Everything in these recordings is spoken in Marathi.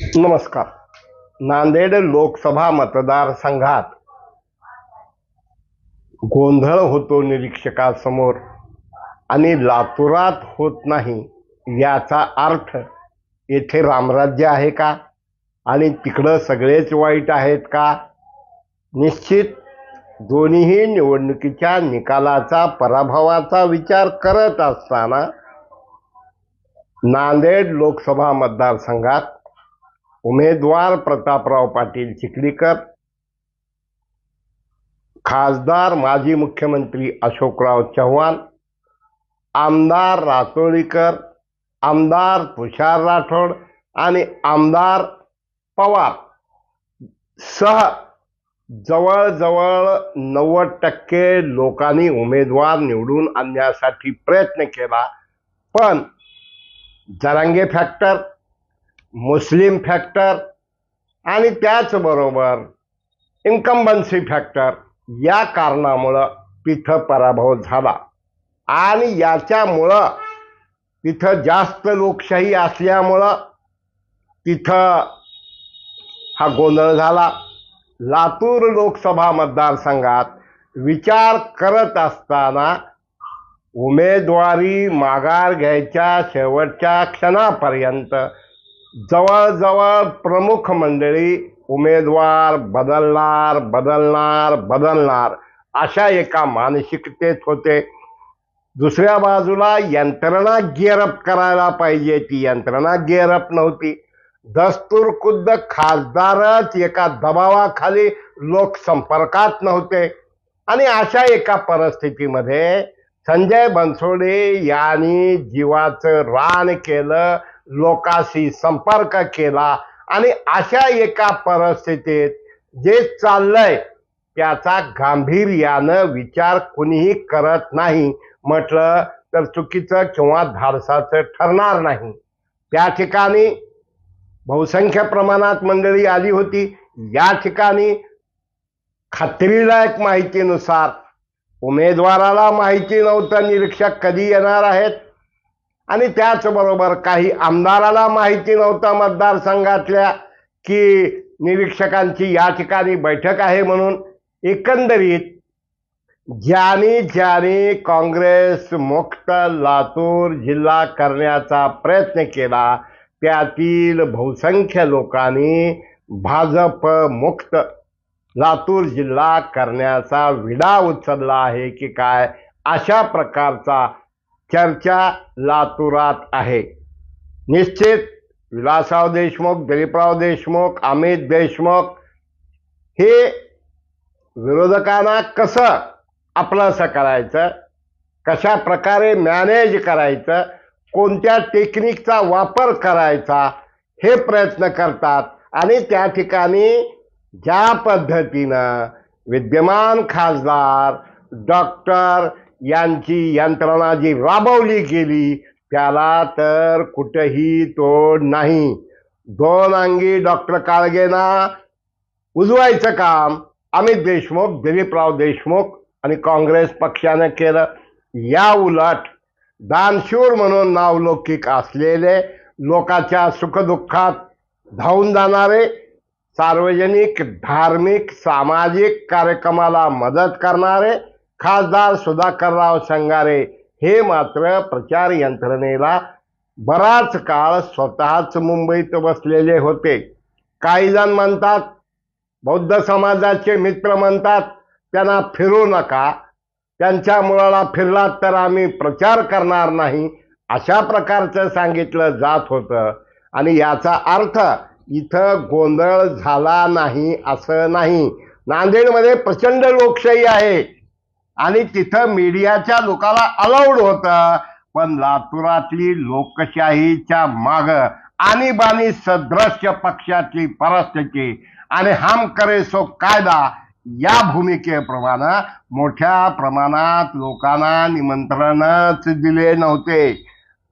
नमस्कार. नांदेड लोकसभा मतदारसंघात गोंधळ होतो निरीक्षकासमोर आणि लातूरात होत नाही याचा अर्थ येथे रामराज्य आहे का? आणि तिकडं सगळेच वाईट आहेत का? निश्चित दोन्हीही निवडणुकीच्या निकालाचा पराभवाचा विचार करत असताना नांदेड लोकसभा मतदारसंघात उमेदवार प्रतापराव पाटील चिखलीकर खासदार माजी मुख्यमंत्री अशोकराव चव्हाण आमदार रातोळीकर आमदार तुषार राठोड आणि आमदार पवार सह जवळजवळ नव्वद टक्के लोकांनी उमेदवार निवडून आणण्यासाठी प्रयत्न केला. पण जरांगे फॅक्टर मुस्लिम फॅक्टर आणि त्याचबरोबर इन्कम्बन्सी फॅक्टर या कारणामुळं तिथं पराभव झाला. आणि याच्यामुळं तिथं जास्त लोकशाही असल्यामुळं तिथं हा गोंधळ झाला. लातूर लोकसभा मतदारसंघात विचार करत असताना उमेदवारी माघार घ्यायच्या शेवटच्या क्षणापर्यंत जवळजवळ प्रमुख मंडळी उमेदवार बदलणार बदलणार बदलणार अशा एका मानसिकतेत होते. दुसऱ्या बाजूला यंत्रणा गेअरअप करायला पाहिजे. ती यंत्रणा गेअरअप नव्हती. दस्तूर खुद्द खासदारच एका दबावाखाली लोकसंपर्कात नव्हते. आणि अशा एका परिस्थितीमध्ये संजय बनसोडे यांनी जीवाचं रान केलं. लोकांशी संपर्क केला आणि अशा एका परिस्थितीत जे चाललंय त्याचा गांभीर्यानं विचार कुणीही करत नाही. म्हटलं तर चुकीचं किंवा धाडसाचं ठरणार नाही. त्या ठिकाणी बहुसंख्य प्रमाणात मंडळी आली होती. या ठिकाणी खात्रीलायक माहितीनुसार उमेदवाराला माहिती नव्हतं निरीक्षक कधी येणार आहेत. आणि त्याचबरोबर काही आमदाराला माहिती नव्हतं मतदारसंघातल्या की निरीक्षकांची या ठिकाणी बैठक आहे म्हणून एकंदरीत ज्याने ज्याने काँग्रेस मुक्त लातूर जिल्हा करण्याचा प्रयत्न केला त्यातील बहुसंख्य लोकांनी भाजप मुक्त लातूर जिल्हा करण्याचा विडा उचलला आहे की काय अशा प्रकारचा चर्चा लातुरात आहे. निश्चित विलासराव देशमुख दिलीपराव देशमुख अमित देशमुख हे विरोधकांना कसं आपलंसं करायचं? कशा प्रकारे मॅनेज करायचं? कोणत्या टेक्निकचा वापर करायचा? हे प्रयत्न करतात. आणि त्या ठिकाणी ज्या पद्धतीनं विद्यमान खासदार डॉक्टर यांची यंत्रणा जी राबवली गेली त्याला तर कुठेही तोड नाही. दोन अंगी डॉक्टर काळगेना उजवायचं काम अमित देशमुख दिलीपराव देशमुख आणि काँग्रेस पक्षानं केलं. या उलट दानशूर म्हणून नावलौकिक असलेले लोकाच्या सुखदुःखात धावून जाणारे सार्वजनिक धार्मिक सामाजिक कार्यक्रमाला मदत करणारे खासदार सुधाकरराव संगारे हे मात्र प्रचार यंत्रणेला बराच काळ स्वतःच मुंबईत बसलेले होते. काही जण म्हणतात बौद्ध समाजाचे मित्र म्हणतात त्यांना फिरू नका त्यांच्या मुळाला फिरलात तर आम्ही प्रचार करणार नाही अशा प्रकारचं सांगितलं जात होतं. आणि याचा अर्थ इथं गोंधळ झाला नाही असं नाही. नांदेडमध्ये प्रचंड लोकशाही आहे. आणि तिथं मीडियाच्या लोकाला अलाउड होतं. पण लातूरातली लोकशाहीच्या माग आणीबाणी सदृश्य पक्षाची परिस्थिती आणि हम करे सो कायदा या भूमिकेप्रमाणे मोठ्या प्रमाणात लोकांना निमंत्रणच दिले नव्हते.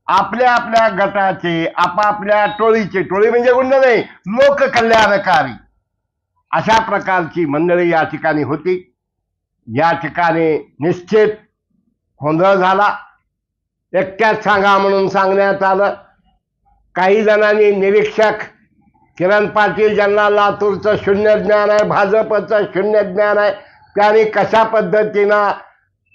आपल्या आपल्या गटाचे आपापल्या टोळीचे टोळी म्हणजे गुंड नाही लोककल्याणकारी. अशा प्रकारची मंडळी या ठिकाणी होती. या ठिकाणी निश्चित गोंधळ झाला. एकट्याच सांगा म्हणून सांगण्यात आलं. काही जणांनी निरीक्षक किरण पाटील ज्यांना लातूरचं शून्य ज्ञान आहे भाजपचं शून्य ज्ञान आहे त्यांनी कशा पद्धतीनं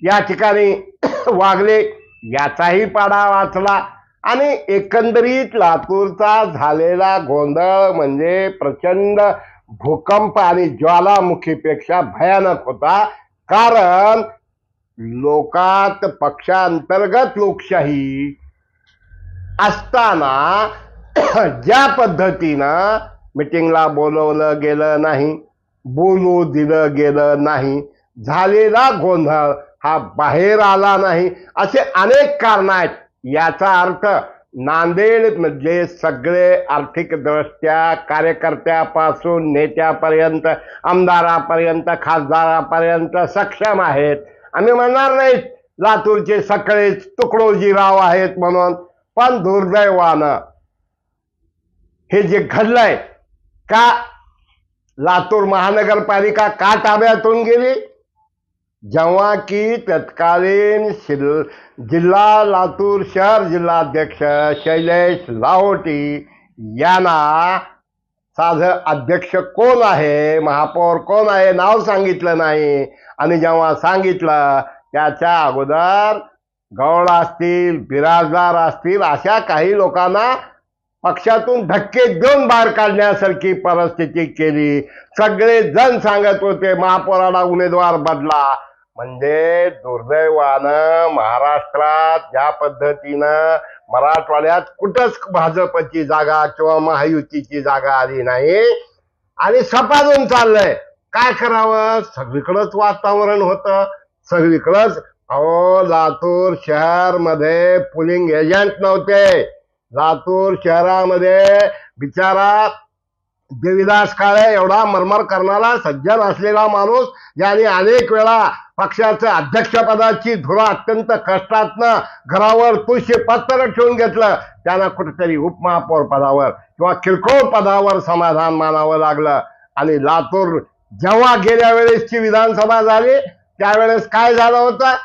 या ठिकाणी वागले याचाही पाडा वाचला. आणि एकंदरीत लातूरचा झालेला गोंधळ म्हणजे प्रचंड भूकंप आणि ज्वालामुखीपेक्षा भयानक होता. कारण लोकात पक्षांतर्गत लोकशाही असताना ज्या पद्धतीनं मिटिंगला बोलवलं गेलं नाही बोलू दिलं गेलं नाही झालेला गोंधळ हा बाहेर आला नाही असे अनेक कारण आहेत. याचा अर्थ नांदेडमधले सगळे आर्थिकदृष्ट्या कार्यकर्त्यापासून नेत्यापर्यंत आमदारापर्यंत खासदारापर्यंत सक्षम आहेत. आम्ही म्हणणार नाही लातूरचे सगळेच तुकडोजीराव आहेत म्हणून पण दुर्दैवानं हे जे घडलंय का लातूर महानगरपालिका का ताब्यातून गेली जेव्हा की तत्कालीन शिल जिल्हा लातूर शहर जिल्हाध्यक्ष शैलेश लाहोटी यांना साधं अध्यक्ष कोण आहे महापौर कोण आहे नाव सांगितलं नाही. आणि जेव्हा सांगितलं त्याच्या अगोदर गौड असतील बिराजदार असतील अशा काही लोकांना पक्षातून धक्के देऊन बाहेर काढण्यासारखी परिस्थिती केली. सगळे जण सांगत होते महापौराला उमेदवार बदला. म्हणजे दुर्दैवानं महाराष्ट्रात ज्या पद्धतीनं मराठवाड्यात कुठंच भाजपची जागा किंवा महायुतीची जागा आली नाही आणि सपाजून चाललंय. काय करावं? सगळीकडंच वातावरण होतं. सगळीकडंच अहो लातूर शहरमध्ये पुलिंग एजंट नव्हते. लातूर शहरामध्ये बिचारा देविदास काळे एवढा मरमर करणारा सज्जन असलेला माणूस ज्याने अनेक वेळा पक्षाच्या अध्यक्षपदाची धुरा अत्यंत कष्टातनं घरावर तुळशी पत्र ठेवून घेतलं. त्यांना कुठेतरी उपमहापौर पदावर किंवा किरकोळ पदावर समाधान मानावं लागलं. आणि लातूर जेव्हा गेल्या वेळेसची विधानसभा झाली त्यावेळेस काय झालं होतं?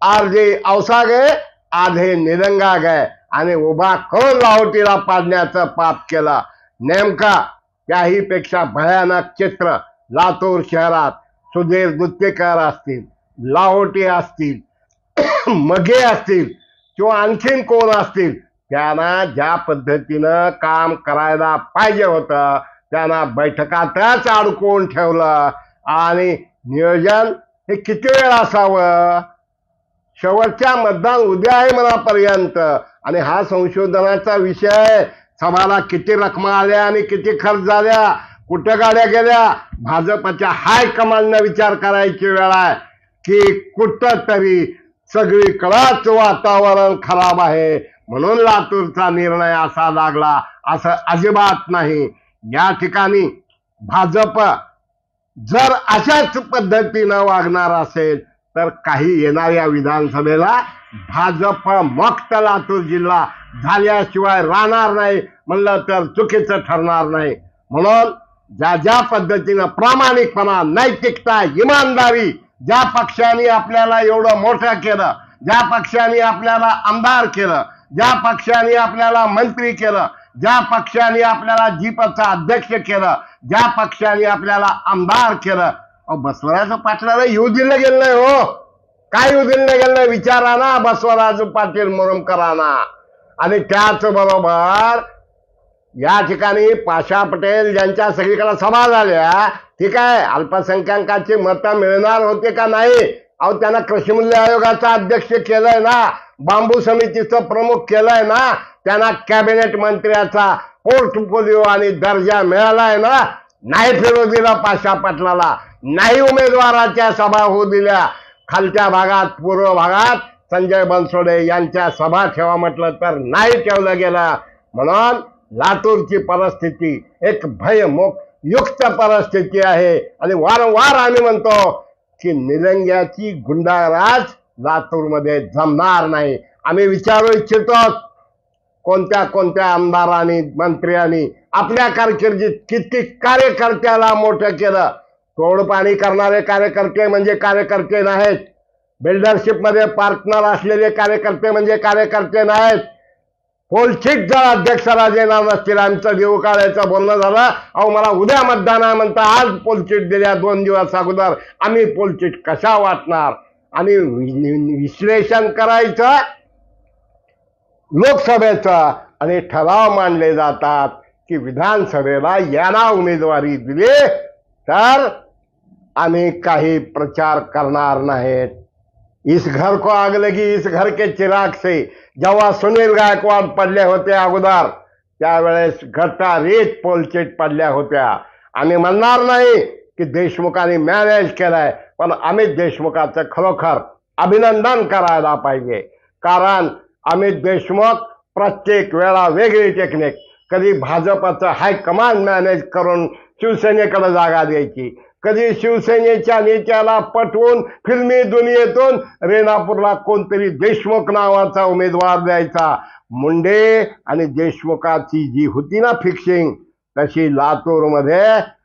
आरजे औसा गे आधे निरंगा गे आणि उभा करून लाहोटीला पाडण्याचं पाप केलं. नेमका त्याही पेक्षा भयानक चित्र लातूर शहरात सुधीर दुत्तेकर असतील लाहोटी असतील मगे असतील किंवा आणखीन कोण असतील त्यांना ज्या पद्धतीनं काम करायला पाहिजे होतं त्यांना बैठकातच अडकवून ठेवलं. आणि नियोजन हे किती वेळ असावं? शेवटच्या मतदान उद्या आहे मनापर्यंत. आणि हा संशोधनाचा विषय समाला किती रकमा आल्या आणि किती खर्च झाल्या? कुठं गाड्या गेल्या? भाजपच्या हाय कमांडनं विचार करायची वेळ आहे की कुठं तरी सगळीकडंच वातावरण खराब आहे. म्हणून लातूरचा निर्णय असा लागला असं अजिबात नाही. या ठिकाणी भाजप जर अशाच पद्धतीनं वागणार असेल तर काही येणाऱ्या विधानसभेला भाजप मक्त लातूर जिल्हा झाल्याशिवाय राहणार नाही. म्हणलं तर चुकीचं ठरणार नाही. म्हणून ज्या ज्या पद्धतीनं प्रामाणिकपणा नैतिकता इमानदारी ज्या पक्षाने आपल्याला एवढं मोठं केलं ज्या पक्षाने आपल्याला आमदार केलं ज्या पक्षाने आपल्याला मंत्री केलं ज्या पक्षाने आपल्याला जीपचा अध्यक्ष केलं ज्या पक्षाने आपल्याला आमदार केलं बसवराज पाटलाला येऊ दिलं गेलं नाही हो. काय येऊ दिलं नाही? गेलं विचारा ना बसवराज पाटील मुरुमकरांना. आणि त्याच बरोबर या ठिकाणी पाशा पटेल ज्यांच्या सगळीकडे सभा झाल्या. ठीक आहे अल्पसंख्याकांची मतं मिळणार होते का नाही? अहो त्यांना कृषीमूल्य आयोगाचा अध्यक्ष केलंय ना बांबू समितीचं प्रमुख केलंय ना त्यांना कॅबिनेट मंत्र्याचा पोर्टफोलिओ आणि दर्जा मिळालाय ना नाही फिरू दिला पाशा पाटलाला नाही उमेदवाराच्या सभा होऊ दिल्या. खालच्या भागात पूर्व भागात संजय बनसोडे यांच्या सभा ठेवा म्हटलं तर नाही ठेवलं गेलं. म्हणून लातूरची परिस्थिती एक भयमुख युक्त परिस्थिती आहे. आणि वारंवार आम्ही म्हणतो की निलंग्याची गुंडाराज लातूरमध्ये जमणार नाही. आम्ही विचारू इच्छितो कोणत्या कोणत्या आमदारांनी मंत्र्यांनी आपल्या कारकिर्दीत किती कार्यकर्त्याला मोठं केलं. तोडपाणी करणारे कार्यकर्ते म्हणजे कार्यकर्ते नाहीत. बिल्डरशिपमध्ये पार्टनर असलेले कार्यकर्ते म्हणजे कार्यकर्ते नाहीत. पोलचिट जर अध्यक्षाला देणार नसतील आमचं देऊ काळाचं बोलणं झालं. अहो मला उद्या मतदान आहे म्हणता आज पोलचिट दिल्या दोन दिवस अगोदर. आम्ही पोलचिट कशा वाटणार? आणि विश्लेषण करायचं लोकसभेचं आणि ठराव मांडले जातात की विधानसभेला यांना उमेदवारी दिली तर आम्ही काही प्रचार करणार नाहीत. इस घर को आग लगी इस घर के चिराग से। जेव्हा सुनील गायकवाड पडले होते अगोदर। त्यावेळेस घट्टा रेत पोलचेट पडल्या होत्या. आम्ही म्हणणार नाही की देशमुखांनी मॅनेज केलंय पण अमित देशमुखाचं खरोखर अभिनंदन करायला पाहिजे. कारण अमित देशमुख प्रत्येक वेळा वेगळी टेक्निक कधी भाजपचं हायकमांड मॅनेज करून शिवसेनेकडे जागा द्यायची कधी शिवसेनेच्या नेत्याला पटवून फिल्मी दुनियेतून रेणापूरला कोणतरी देशमुख नावाचा उमेदवार द्यायचा? मुंडे आणि देशमुखाची जी होती ना फिक्सिंग तशी लातूरमध्ये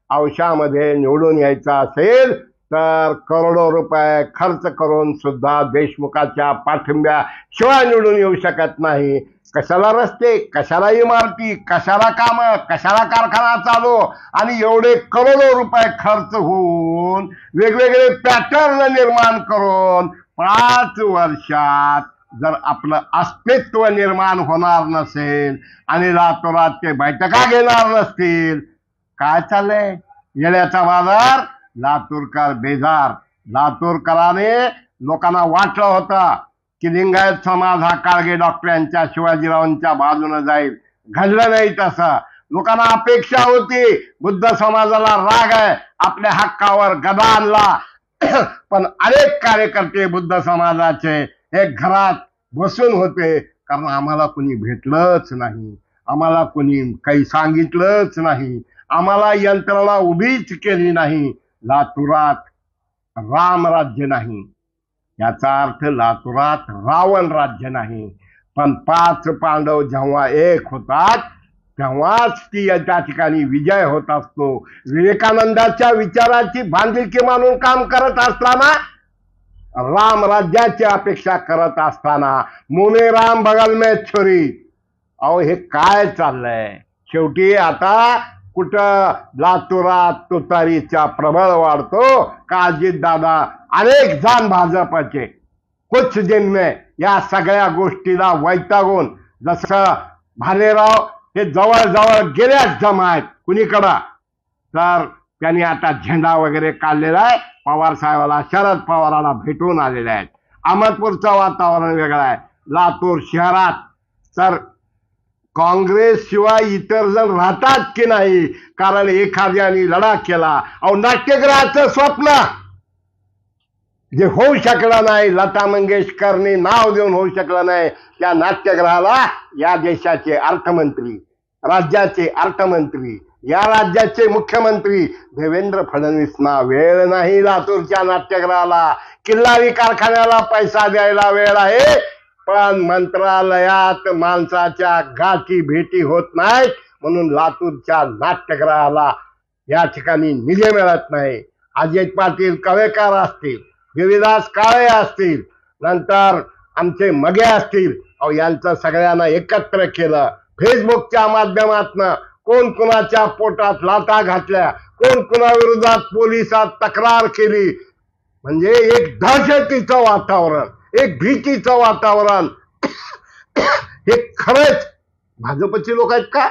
औशामध्ये निवडून यायचा असेल तर करोडो रुपये खर्च करून सुद्धा देशमुखाच्या पाठिंब्या शिवाय निवडून येऊ शकत नाही. कशाला रस्ते कशाला इमारती कशाला काम कशाला कारखाना चालू? आणि एवढे करोडो रुपये खर्च होऊन वेगवेगळे पॅटर्न निर्माण करून पाच वर्षात जर आपलं अस्तित्व निर्माण होणार नसेल आणि रातोरात ते बैठका घेणार नसतील काय चाललंय? येण्याचा बाजार लातूरकर बेजार. लातूरकराने लोकांना वाटलं होतं की लिंगायत समाज हा काळगे डॉक्टरांच्या शिवाजीरावांच्या बाजूने जाईल. घडलं नाही तसं. लोकांना अपेक्षा होती बुद्ध समाजाला राग आहे आपल्या हक्कावर गदा आणला. पण अनेक कार्यकर्ते बुद्ध समाजाचे हे घरात बसून होते कारण आम्हाला कोणी भेटलंच नाही. आम्हाला कोणी काही सांगितलंच नाही. आम्हाला यंत्रणा उभीच केली नाही. लातुरात राम राज्य नाही. याचा अर्थ लातुरात रावण राज्य नाही. पण पाच पांडव जेव्हा एक होतात तेव्हाच ती त्या ठिकाणी विजय होत असतो. विवेकानंदाच्या विचाराची बांधिलकी मानून काम करत असताना राम राज्याची अपेक्षा करत असताना मुने राम बगल में छोरी. अहो हे काय चाललंय? शेवटी आता कुठं लातूरात तुतारीचा प्रबळ वाढतो? काळजीत दादा अनेक जण भाजपचे. कुछ दिन में या सगळ्या गोष्टीला वैतागून जसं भालेराव हे जवळजवळ गेल्याच जमा आहेत कुणीकडं. तर त्यांनी आता झेंडा वगैरे काढलेला आहे. पवार साहेबाला शरद पवाराला भेटून आलेले आहेत. अहमदपूरचं वातावरण वेगळं आहे. लातूर शहरात. तर काँग्रेस शिवाय इतर जण राहतात की नाही? कारण एखाद्याने लढा केला. अहो नाट्यगृहाचं स्वप्न. जे होऊ शकलं नाही लता मंगेशकरने नाव देऊन होऊ शकलं नाही त्या नाट्यगृहाला या देशाचे अर्थमंत्री राज्याचे अर्थमंत्री या राज्याचे मुख्यमंत्री देवेंद्र फडणवीसना वेळ नाही लातूरच्या नाट्यगृहाला किल्लारी कारखान्याला पैसा द्यायला वेळ आहे पण मंत्रालयात माणसाच्या गाठी भेटी होत नाहीत म्हणून लातूरच्या नाट्यगृहाला या ठिकाणी निधी मिळत नाही. अजय पाटील कवेकार असतील देवीदास काळे असतील नंतर आमचे मगे असतील. अहो यांचं सगळ्यांना एकत्र केलं. फेसबुकच्या माध्यमातनं कोण कुणाच्या पोटात लाटा घातल्या कोण कुणाविरोधात पोलिसात तक्रार केली. म्हणजे एक दहशतीचं वातावरण एक भीतीचं वातावरण. हे खरंच भाजपचे लोक आहेत का?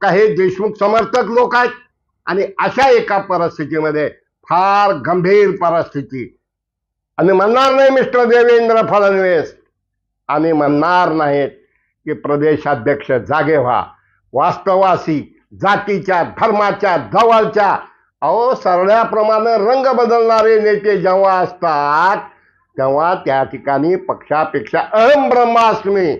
का हे देशमुख समर्थक लोक आहेत? आणि अशा एका परिस्थितीमध्ये फार गंभीर परिस्थिती. आणि म्हणणार नाही मिस्टर देवेंद्र फडणवीस. आम्ही म्हणणार नाहीत की प्रदेशाध्यक्ष जागे व्हा. वास्तवासी जातीच्या धर्माच्या जवळच्या अहो सरण्याप्रमाणे रंग बदलणारे नेते जेव्हा असतात तेव्हा त्या ठिकाणी पक्षापेक्षा अहम ब्रह्मास्मी.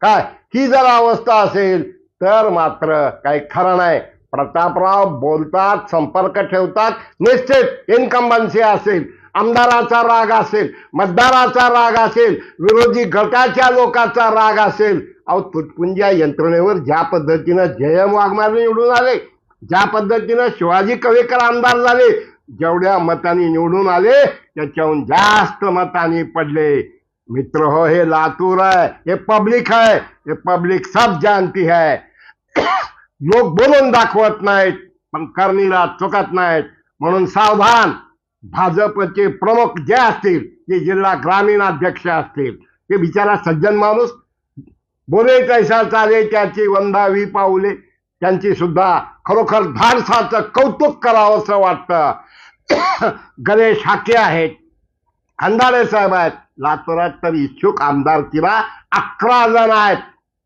काय? ही जर अवस्था असेल तर मात्र काही खरं नाही. प्रतापराव बोलतात संपर्क ठेवतात निश्चित इन्कम्बन्सी असेल. आमदाराचा राग असेल मतदाराचा राग असेल विरोधी गटाच्या लोकांचा राग असेल. अहो तुटपुंज्या यंत्रणेवर ज्या पद्धतीनं जयम वाघमारे निवडून आले ज्या पद्धतीनं शिवाजी कवेकर आमदार झाले जेवढ्या मतांनी निवडून आले त्याच्याहून जास्त मतांनी पडले. मित्र हो हे लातूर आहे हे पब्लिक आहे हे पब्लिक सब जानती है लोक बोलून दाखवत नाहीत पण करणीला चुकत नाहीत. म्हणून सावधान भाजपचे प्रमुख जे असतील ते जिल्हा ग्रामीण अध्यक्ष असतील ते बिचारा सज्जन माणूस बोले कैसा चाले त्याची वंदावी पाऊले त्यांची सुद्धा खरोखर धाडसाचं कौतुक करावं असं वाटतं. गणेश हाके आहेत. खंडाळे साहेब आहेत. लातूरात तर इच्छुक आमदारकीला अकरा जण आहेत.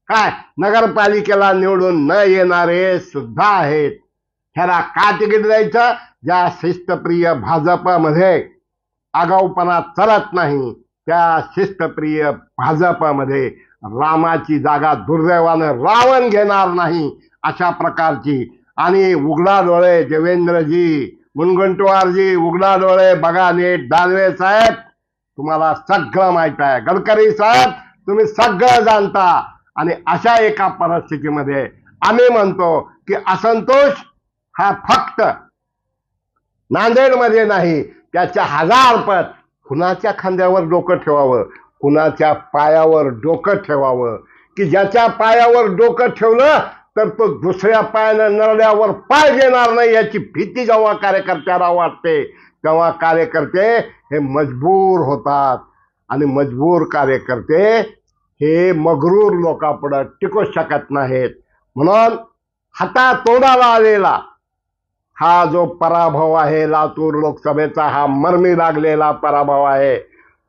काय? नगरपालिकेला निवडून न येणारे सुद्धा आहेत. ह्याला का तिकीट द्यायचं? ज्या शिस्तप्रिय भाजपमध्ये आगाऊपणा चालत नाही त्या शिस्तप्रिय भाजपमध्ये रामाची जागा दुर्दैवानं रावण घेणार नाही अशा प्रकारची. आणि उघडा डोळे देवेंद्रजी मुनगंटवारजी उघडा डोळे बघा नीट. दानवे साहेब तुम्हाला सगळं माहीत आहे. गडकरी साहेब तुम्ही सगळं जाणता. आणि अशा एका परिस्थितीमध्ये आम्ही म्हणतो की असंतोष हा फक्त नांदेडमध्ये नाही त्याच्या हजारपट कुणाच्या खांद्यावर डोकं ठेवावं कुणाच्या पायावर डोकं ठेवावं? की ज्याच्या पायावर डोकं ठेवलं तर तो दुसऱ्या पायानं नरड्यावर पाय देणार नाही याची भीती जेव्हा कार्यकर्त्याला वाटते तेव्हा कार्यकर्ते हे मजबूर होतात. आणि मजबूर कार्यकर्ते हे मगरूर लोकांपुढं टिकू शकत नाहीत. म्हणून हाता तोडाला आलेला हा जो पराभव आहे लातूर लोकसभेचा हा मर्मी लागलेला पराभव आहे.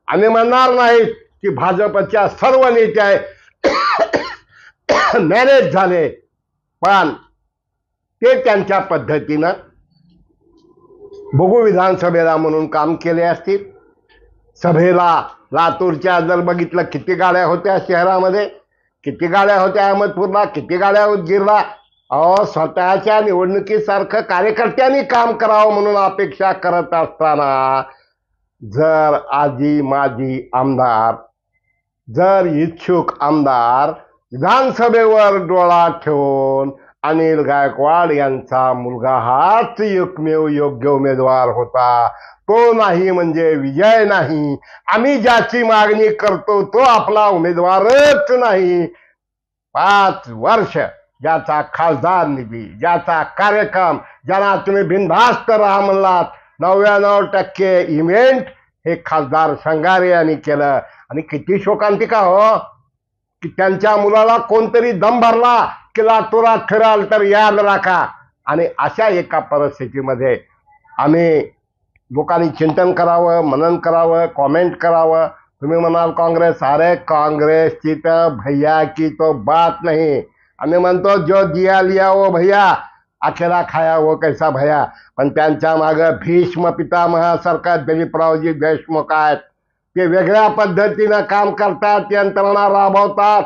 आम्ही म्हणणार नाही की भाजपच्या सर्व नेते मॅनेज झाले पण ते त्यांच्या पद्धतीनं बघू विधानसभेला म्हणून काम केले असतील. सभेला लातूरच्या जर बघितलं किती गाड्या होत्या शहरामध्ये? किती गाड्या होत्या अहमदपूरला? किती गाड्या गिरला? अहो स्वतःच्या निवडणुकीसारखं कार्यकर्त्यांनी काम करावं म्हणून अपेक्षा करत असताना जर आजी माजी आमदार जर इच्छुक आमदार विधानसभेवर डोळा ठेवून अनिल गायकवाड यांचा मुलगा हाच एकमेव योग्य उमेदवार होता. तो नाही म्हणजे विजय नाही. आम्ही ज्याची मागणी करतो तो आपला उमेदवारच नाही. पाच वर्ष ज्याचा खासदार निधी ज्याचा कार्यक्रम ज्यांना तुम्ही बिनधास्त राहा म्हणलात नव्याण्णव टक्के इव्हेंट हे खासदार संगारे यांनी केलं. आणि किती शोकांतिका हो की त्यांच्या मुलाला कोणतरी दम भरला की लातुरात फिराल तर याद राखा. आणि अशा एका परिस्थितीमध्ये आम्ही लोकांनी चिंतन करावं मनन करावं कॉमेंट करावं. तुम्ही म्हणाल काँग्रेस अरे काँग्रेसची तर भैया की तो बात नाही. आम्ही म्हणतो जो दिया लिया वो भैया अखेरा खाया वो कैसा भैया? पण त्यांच्या मागं भीष्म पितामहासारखा दिलीपरावजी देशमुख आहेत. ते वेगळ्या पद्धतीनं काम करतात यंत्रणा राबवतात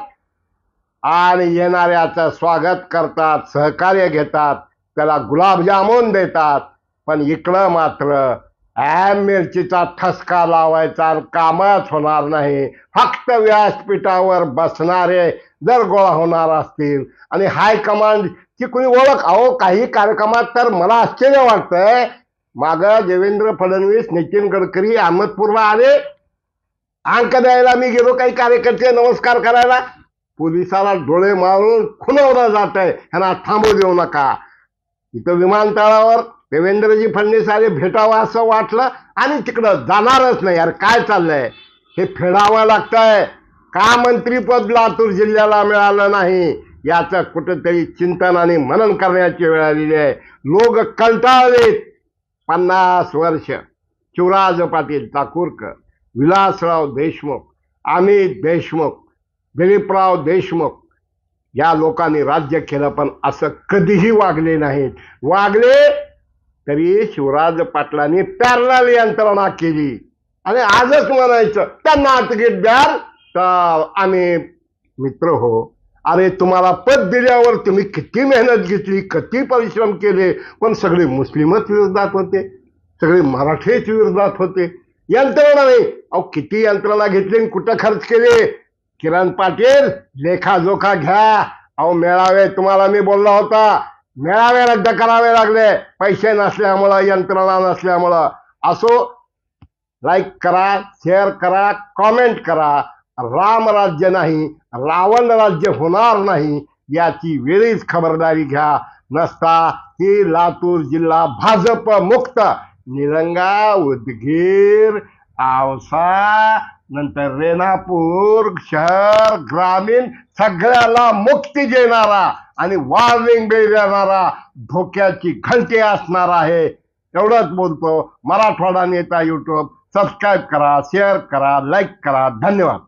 आणि येणाऱ्याचं स्वागत करतात सहकार्य घेतात त्याला गुलाबजामुन देतात. पण इकडं मात्र मिरचीचा ठसका लावायचा कामच होणार नाही. फक्त व्यासपीठावर बसणारे जर गोळा होणार असतील आणि हायकमांडची कुणी ओळख अहो काही कार्यक्रमात तर मला आश्चर्य वाटतंय. माग देवेंद्र फडणवीस नितीन गडकरी अहमदपूरला आले अंक द्यायला मी गेलो काही कार्यकर्ते नमस्कार करायला. पोलिसाला डोळे मारून खुनवलं जात आहे ह्यांना थांबू देऊ नका. इथं विमानतळावर देवेंद्रजी फडणवीस आले भेटावं असं वाटलं आणि तिकडं जाणारच नाही. यार काय चाललंय? हे फेडावं लागतंय. का मंत्रीपद लातूर जिल्ह्याला मिळालं नाही? याचं कुठंतरी चिंतन आणि मनन करण्याची वेळ आलेली आहे. लोक कंटाळलेत. पन्नास वर्ष. शिवराज पाटील चाकूरकर विलासराव देशमुख अमित देशमुख दिलीपराव देशमुख या लोकांनी राज्य केलं पण असं कधीही वागले नाहीत. वागले तरी शिवराज पाटलांनी पॅरल यंत्रणा केली. आणि आजच म्हणायचं त्यांना तिकीट द्याल तर आम्ही मित्र हो? अरे तुम्हाला पद दिल्यावर तुम्ही किती मेहनत घेतली किती परिश्रम केले पण सगळे मुस्लिमच विरोधात होते सगळे मराठीच विरोधात होते. यंत्रणा नाही. अहो किती यंत्रणा घेतली आणि कुठं खर्च केले? किरण पाटील लेखाजोखा घ्या. अहो मेळावे तुम्हाला मी बोलला होता मेळावे रद्द करावे लागले. पैसे नसल्यामुळं यंत्रणा नसल्यामुळं. असो लाईक करा शेअर करा कॉमेंट करा. रामराज्य नाही रावण राज्य होणार नाही याची वेळीच खबरदारी घ्या. नसता ही लातूर जिल्हा भाजप मुक्त. निलंगा उदगीर आवसा नंतर रेणापूर शहर ग्रामीण सगळ्याला मुक्ती देणारा आणि वॉर्निंग देणारा धोक्याची घंटी असणार आहे. एवढंच बोलतो. मराठवाडा नेता यूट्यूब सबस्क्राईब करा शेअर करा लाईक करा. धन्यवाद.